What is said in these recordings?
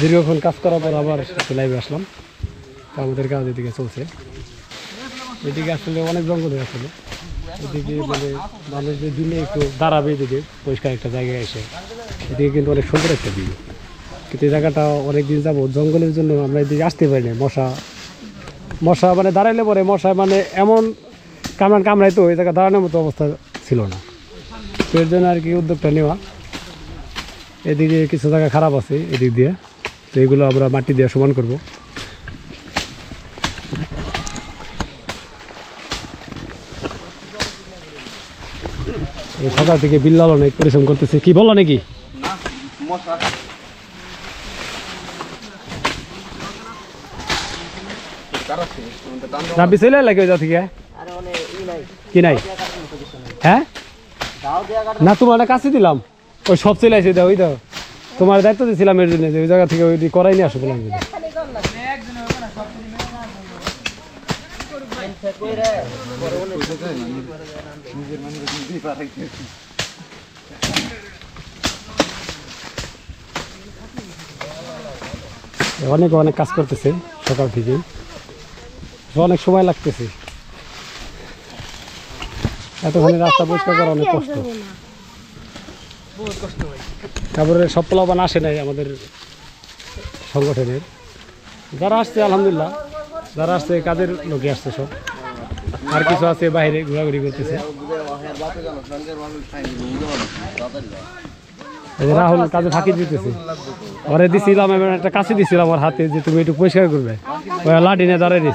দীর্ঘক্ষণ কাজ করার পর আবার লাইভে আসলাম। তো আমাদের কাজ এদিকে চলছে, এদিকে আসলে অনেক জঙ্গল হয়ে আসলে। এদিকে মানে মানুষ যে দিনে একটু দাঁড়াবে, এদিকে পরিষ্কার একটা জায়গায় এসে, এদিকে কিন্তু অনেক সুন্দর একটা দিন কিন্তু এই জায়গাটা অনেক দিন যাব জঙ্গলের জন্য আমরা এদিকে আসতে পারি না মশা মশা মানে দাঁড়াইলে পরে মশা মানে এমন কামড়ান কামড়াই তো এই জায়গা দাঁড়ানোর মতো অবস্থা ছিল না। তো জন্য আর কি উদ্যোগটা নেওয়া। এদিকে কিছু জায়গা খারাপ আছে, এদিক দিয়ে। তো এগুলো আমরা মাটি দিয়ে সমান করব। সকাল থেকে বিল্লাল অনেক পরিশ্রম করতেছে। কি বলল নাকি? চলে জায়গা থেকে কি নাই? হ্যাঁ? না, তোমার কাছে দিলাম। ওই সব চলে আসে দাও, ওই দাও। তোমার দায়িত্ব দিয়েছিলাম এর জন্য ওই জায়গা থেকে ওই করাই নিয়ে আসো যদি। অনেক অনেক কাজ করতেছে সকাল থেকে। অনেক সময় লাগতেছে। এতখানি রাস্তা পরিষ্কার করা অনেক কষ্ট। তারপরে সব প্লাবান আসে নাই আমাদের সংগঠনের যারা আসছে, আলহামদুলিল্লাহ। যারা আসছে কাজের লোকে আসছে সব? আর কিছু আছে বাইরে ঘোরাঘুরি করতেছে? রাহুল কাজে ফাঁকি দিতেছে। ওরে দিছিলাম একটা কাছে দিছিলাম আমার হাতে যে তুমি একটু পরিষ্কার করবে। লাঠি নিয়ে দাঁড়াই যাও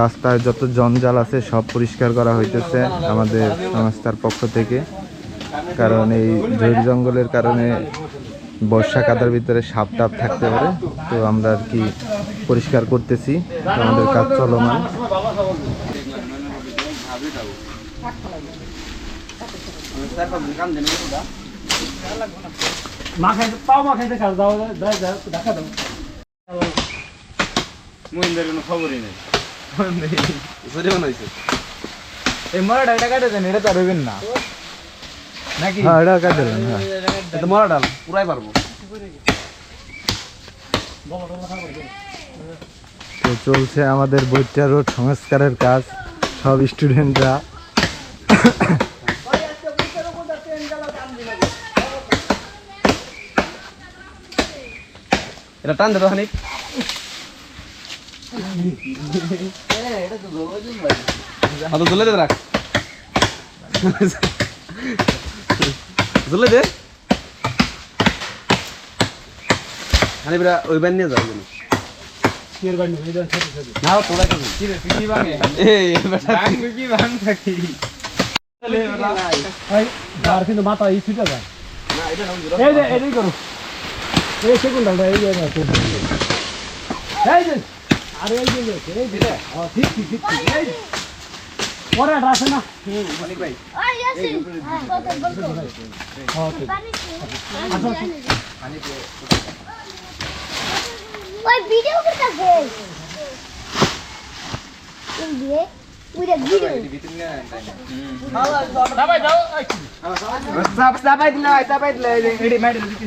রাস্তায় যত জঞ্জাল আছে সব পরিষ্কার করা হইতেছে আমাদের সংস্থার পক্ষ থেকে। কারণ এই ঝড় জঙ্গলের কারণে বর্ষা কাদার ভিতরে সাপ টাপ থাকতে পারে। তো আমরা আর কি পরিষ্কার করতেছি আমাদের কাজ চলমান। মা খাইতে পাও মা খাইতে খাও যাও যাও যাও ঢাকা দাও। মহিন্দার কোনো খবরই নেই। এই মরাটা এটা কাটে দেন এটা তো আর না। নাকি? হ্যাঁ এটা কাটে দেন, হ্যাঁ। এটা মরা ডাল। পুরাই পারব। তো চলছে আমাদের বৈটা রোড সংস্কারের কাজ। সব স্টুডেন্টরা। এটা টান দে তো খানিক হ্যাঁ তো ঝুলে দে রাখ ঝুলে দে খানি বেড়া ওই ব্যান নিয়ে যাও এই ছোট না তোরা কেন কি রে কি ভাঙে এই বেটা কি ভাঙ থাকি আর মাথা এই ছুটে যায় এই যে এটাই করো এই সেকেন্ড এই যে এই যে আরে এই যে এই যে, এই হ্যাঁ, ঠিক ঠিক ঠিক ঠিক, এই পরে আছে না অনেক ভাই bota. হ্যাঁ, ঠিক। Oy, video kita guys. Ini dia. Udah video. সাপ সাপাই দিলে সাপাই দিলে এডি মাইডি দিছি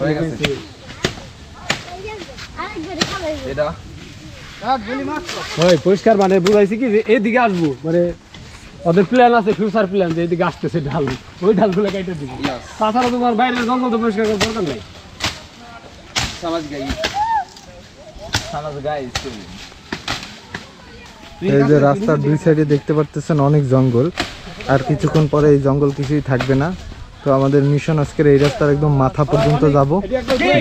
হয়ে গেছে. এটা? পরিষ্কার মানে বুঝাইছি কি যে এদিকে আসব মানে ওদের প্ল্যান আছে ফিউচার প্ল্যান যে এদিকে আসতেছে ঢাল ওই ঢালগুলো কেটে দিবে। তাছাড়া তোমার বাইরের জঙ্গল তো পরিষ্কার করার দরকার নেই। সমাজ গাই। সমাজ গাই এই যে রাস্তার দুই সাইডে দেখতে পারতেছেন অনেক জঙ্গল আর কিছুক্ষণ পরে এই জঙ্গল কিছুই থাকবে না। তো আমাদের মিশন আজকের এই রাস্তার একদম মাথা পর্যন্ত যাব।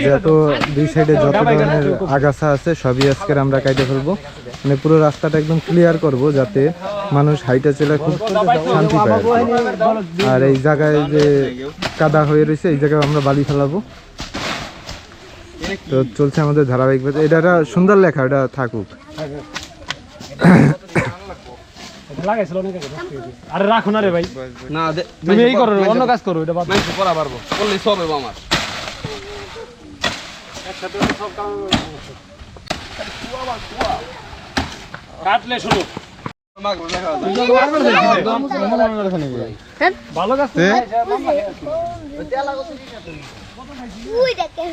যত দুই সাইডে যত ধরনের আগাছা আছে, সবই আজকের আমরা কাটে ফেলব। মানে পুরো রাস্তাটা একদম ক্লিয়ার করব যাতে মানুষ হাইটা চলে খুব শান্তি পায় আর এই জায়গায় যে কাদা হয়ে রয়েছে, এই জায়গায় আমরা বালি ফেলাবো। তো চলছে আমাদের ধারাবাহিক এটা সুন্দর লেখা এটা থাকুক। লাগাইছিল অনেক আগে, হয়ে। আরে রাখো না রে ভাই। না তুমি এই করো অন্য কাজ করো এটা বাদ দাও। পড়া পারব করলেই সব হবে আমার। কাটলে শুনো। ভালো কাজ তো। উই দেখে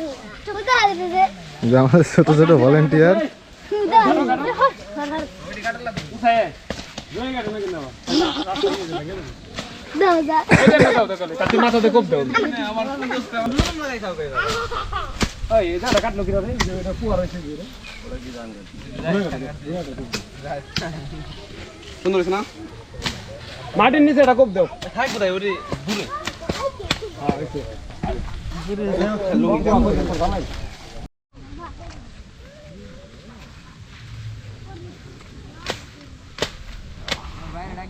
ছোট হাতে দে। যে আমাদের ছোট ছোট ভলেন্টিয়ার কাটলো কিনা রে? এই যে এটা কুয়া রয়েছে সুন্দর হয়েছে না মাটির নিচে এটা কোপ দাও থাক কোথায় ওরে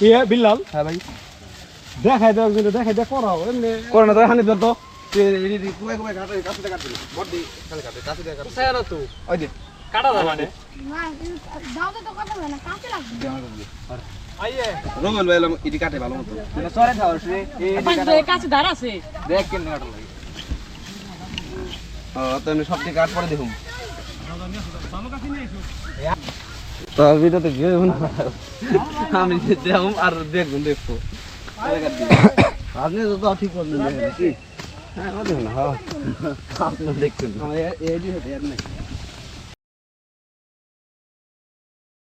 ইয়ে, বিল্লাল হ্যাঁ ভাই দেখাই দাও কিন্তু দেখাই দাও করাও এমনি করে না তো হানি তো ওই যে কাটা যাবে মানে মা দাও তো কথা বলে না কাছে লাগবে আইয়ে। রঙল ভাই ইডি কাটে ভালো মতো। সরে খাওয়ার রে এই কাছে দাঁড়া আছে। দেখ কেন কাটা লাগে। ও তো আমি সব থেকে কাট পরে দেখুন তো ভিডিওতে গিয়ে আমি দেখুন আর দেখুন দেখব। আপনি তো ঠিক করলেন। হ্যাঁ দেখুন। হ্যাঁ দেখছেন আমার এডি হতে আর নাই।